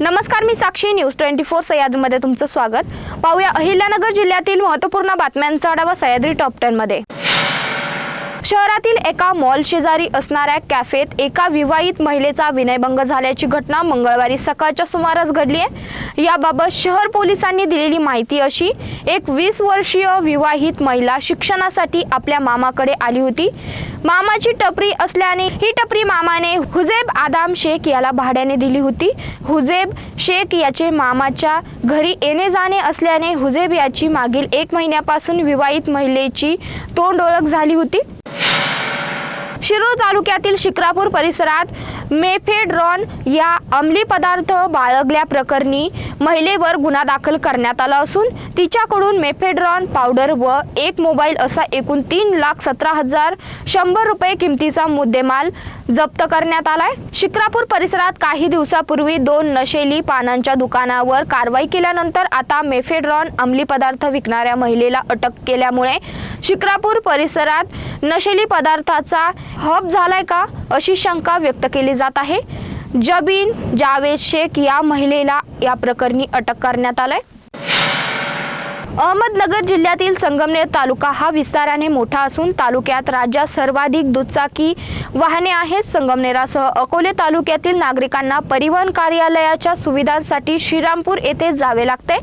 नमस्कार मी Sakshi. News twenty four सह्याद्रीमध्ये तुमचं स्वागत. पाहूया अहिल्यानगर जिल्ह्यातील महत्त्वपूर्ण बातम्यांचा आढावा सह्याद्री टॉप टेन मध्ये. शहरातील एका मॉल शेजारी असणाऱ्या कॅफेत एका विवाहित महिलेचा विनयभंग झाल्याची घटना मंगळवारी सकाळच्या सुमारास घडली आहे. याबाबत शहर पोलिसांनी दिलेली माहिती अशी एक वीस वर्षीय विवाहित महिला शिक्षणासाठी आपल्या मामाकडे आली होती. मामाची टपरी असल्याने ही टपरी मामाने हुजेब आदाम शेख याला भाड्याने दिली होती. हुजेब शेख याचे मामाच्या घरी येणे जाणे असल्याने हुजेब याची मागील एक महिन्यापासून विवाहित महिलेची तोंड ओळख झाली होती. शिरूर तालुक्यातील शिक्रापूर परिसरात मेफेड्रॉन या अंमली पदार्थ बाळगल्याप्रकरणी महिलेवर गुन्हा दाखल करण्यात आला असून तिच्याकडून मेफेड्रॉन पावडर व एक मोबाईल असा एकूण तीन लाख सतरा हजार शंभर रुपये किमतीचा मुद्देमाल जप्त करण्यात आलाय. शिक्रापूर परिसरात काही दिवसापूर्वी दोन नशेली पानांच्या दुकानावर कारवाई केल्यानंतर आता मेफेड्रॉन अंमली पदार्थ विकणाऱ्या महिलेला अटक केल्यामुळे शिक्रापूर परिसरात नशेली पदार्थाचा हब झालाय का अशी शंका व्यक्त केली जात आहे. जबीन जावेद शेख या महिलेला या प्रकरणी अटक करण्यात आलाय. अहमदनगर जिल्ह्यातील संगमनेर तालुका हा विस्ताराने मोठा असून तालुक्यात राज्यात सर्वाधिक दुचाकी वाहने आहेत. संगमनेरासह अकोले तालुक्यातील नागरिकांना परिवहन कार्यालयाच्या सुविधांसाठी श्रीरामपूर येथे जावे लागते.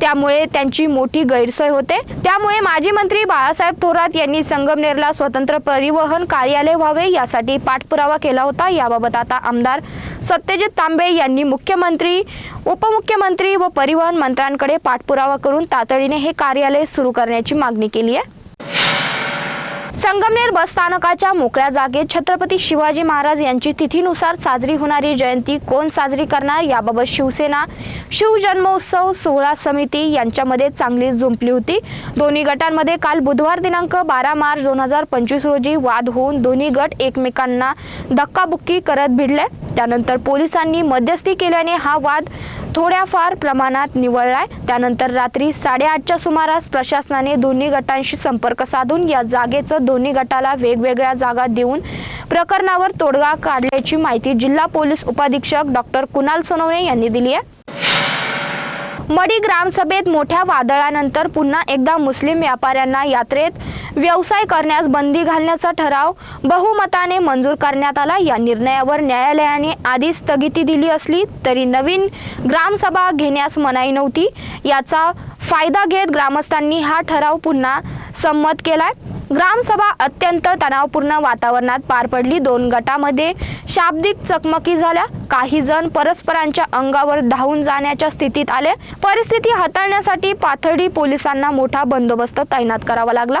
त्यामुळे त्यांची मोठी गैरसोय होते. त्यामुळे माजी मंत्री बाळासाहेब थोरात यांनी संगमनेरला स्वतंत्र परिवहन कार्यालय व्हावे यासाठी पाठपुरावा केला होता. याबाबत आता आमदार सत्यजित तांबे यांनी मुख्यमंत्री उपमुख्यमंत्री व परिवहन मंत्र्यांकडे पाठपुरावा करून तातडीने हे कार्यालय सुरू करण्याची मागणी केली आहे. संगमनेर बस स्थानकाच्या मोकळ्या जागेत छत्रपती शिवाजी महाराज यांची तिथीनुसार साजरी होणारी जयंती कोण साजरी करणार याबाबत शिवसेना शिवजन्मोत्सव सोहळा समिती यांच्यामध्ये चांगली जुंपली होती. दोन्ही गटांमध्ये काल बुधवार दिनांक बारा मार्च दोन हजार पंचवीस रोजी वाद होऊन दोन्ही गट एकमेकांना धक्काबुक्की करत भिडले. त्यानंतर पोलिसांनी मध्यस्थी केल्याने हा वाद थोड्याफार प्रमाणात निवळलाय. त्यानंतर रात्री साडेआठच्या सुमारास प्रशासनाने दोन्ही गटांशी संपर्क साधून या जागेचं दोन्ही गटाला वेगवेगळ्या जागा देऊन प्रकरणावर तोडगा काढल्याची माहिती जिल्हा पोलीस उपाधीक्षक डॉक्टर कुणाल सोनवणे यांनी दिली आहे. मडी ग्रामसभेत मोठ्या वादळानंतर पुन्हा एकदा मुस्लिम व्यापाऱ्यांना यात्रेत व्यवसाय करण्यास बंदी घालण्याचा ठराव बहुमताने मंजूर करण्यात आला. या निर्णयावर न्यायालयाने आधी स्थगिती दिली असली तरी नवीन ग्रामसभा घेण्यास मनाई नव्हती. याचा फायदा घेत ग्रामस्थांनी हा ठराव पुन्हा संमत केलाय. ग्रामसभा अत्यंत तणावपूर्ण वातावरणात पार पडली. दोन गटामध्ये शाब्दिक चकमकी झाल्या. काही जण परस्परांच्या अंगावर धावून जाण्याच्या स्थितीत आले. परिस्थिती हाताळण्यासाठी पाथर्डी पोलिसांना मोठा बंदोबस्त तैनात करावा लागला.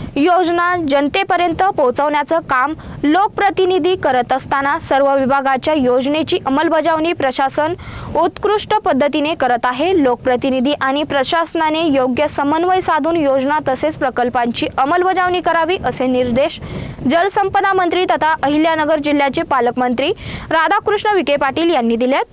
योजना जनतेपर्यंत पोहोचवण्याचं काम लोकप्रतिनिधी करत असताना सर्व विभागाच्या योजनेची अंमलबजावणी प्रशासन उत्कृष्ट पद्धतीने करत आहे. लोकप्रतिनिधी आणि प्रशासनाने योग्य समन्वय साधून योजना तसेच प्रकल्पांची अंमलबजावणी करावी असे निर्देश जलसंपदा मंत्री तथा अहिल्यानगर जिल्ह्याचे पालकमंत्री राधाकृष्ण विखे पाटील यांनी दिलेत.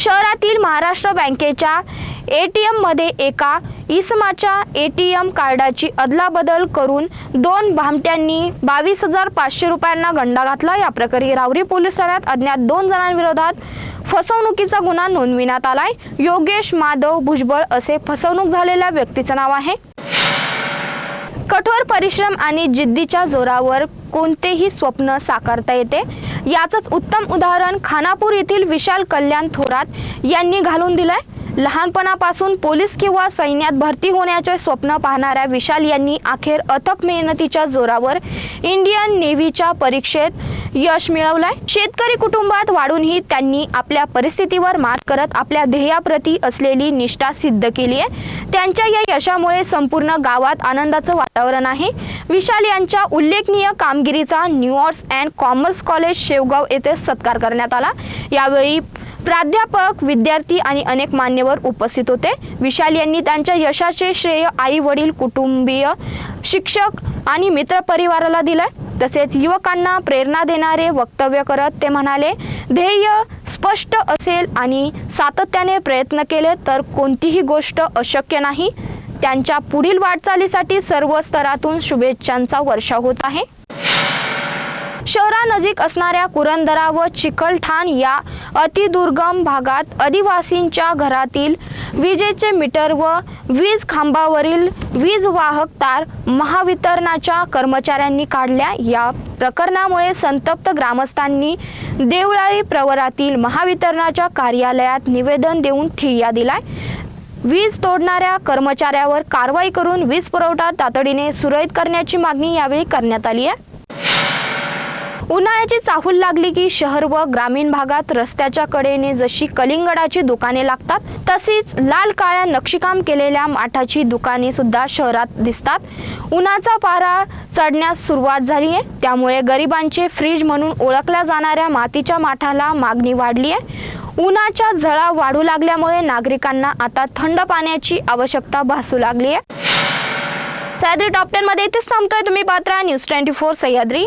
शहरातील महाराष्ट्र बँकेच्या ए टी एममध्ये एका इसमाच्या ए टी एम कार्डाची अदलाबदल करून दोन भामट्यांनी बावीस हजार पाचशे रुपयांना गंडा घातला. या प्रकरणी रावरी पोलीस ठाण्यात अज्ञात दोन जणांविरोधात फसवणुकीचा गुन्हा नोंदविण्यात आलाय. योगेश माधव भुजबळ असे फसवणूक झालेल्या व्यक्तीचं नाव आहे. कठोर परिश्रम आणि जिद्दीच्या जोरावर कोणतेही स्वप्न साकारता येते. याचंच उत्तम उदाहरण खानापूर येथील विशाल कल्याण थोरात यांनी घालून दिलंय. लहानपणापासून पोलीस किंवा सैन्यात भरती होण्याचे स्वप्न पाहणाऱ्या विशाल यांनी अखेर अथक मेहनतीच्या जोरावर इंडियन नेव्हीच्या परीक्षेत यश मिळवलंय. शेतकरी कुटुंबात वाढूनही त्यांनी आपल्या परिस्थितीवर मात करत आपल्या ध्येयाप्रती असलेली निष्ठा सिद्ध केली आहे. त्यांच्या या यशामुळे संपूर्ण गावात आनंदाचं वातावरण आहे. विशाल यांच्या उल्लेखनीय कामगिरीचा new and commerce college Shevgaon येथे सत्कार करण्यात आला. यावेळी प्राध्यापक विद्यार्थी आणि अनेक मान्यवर उपस्थित होते. विशाल यांनी त्यांच्या यशाचे श्रेय आई वडील कुटुंबीय शिक्षक आणि मित्रपरिवाराला दिलं तसेच युवकांना प्रेरणा देणारे वक्तव्य करत ते म्हणाले ध्येय स्पष्ट असेल आणि सातत्याने प्रयत्न केले तर कोणतीही गोष्ट अशक्य नाही. त्यांच्या पुढील वाटचालीसाठी सर्व स्तरातून शुभेच्छांचा वर्षाव होत आहे. शहरानजीक असणाऱ्या कुरंदरा व चिखलठाण या अतिदुर्गम भागात आदिवासींच्या घरातील विजेचे मीटर व वीज खांबावरील वीज वाहक तार महावितरणाच्या कर्मचाऱ्यांनी काढल्या. या प्रकरणामुळे संतप्त ग्रामस्थांनी देवळाई प्रवरातील महावितरणाच्या कार्यालयात निवेदन देऊन ठिय्या दिलाय. वीज तोडणाऱ्या कर्मचाऱ्यावर कारवाई करून वीज पुरवठा तातडीने सुरळीत करण्याची मागणी यावेळी करण्यात आली आहे. उन्हाळ्याची चाहूल लागली की शहर व ग्रामीण भागात रस्त्याच्या कडेने जशी कलिंगडाची दुकाने लागतात तशीच लाल काळ्या नक्षीकाम केलेल्या माठाची दुकाने सुद्धा शहरात दिसतात. उन्हाचा पारा चढण्यास सुरुवात झाली आहे. त्यामुळे गरिबांचे फ्रीज म्हणून ओळखल्या जाणाऱ्या मातीच्या माठाला मागणी वाढली आहे. उन्हाच्या झळा वाढू लागल्यामुळे नागरिकांना आता थंड पाण्याची आवश्यकता भासू लागली आहे. सह्याद्री टॉप टेन मध्ये इथेच थांबतोय तुम्ही Patra. News twenty four Sahyadri.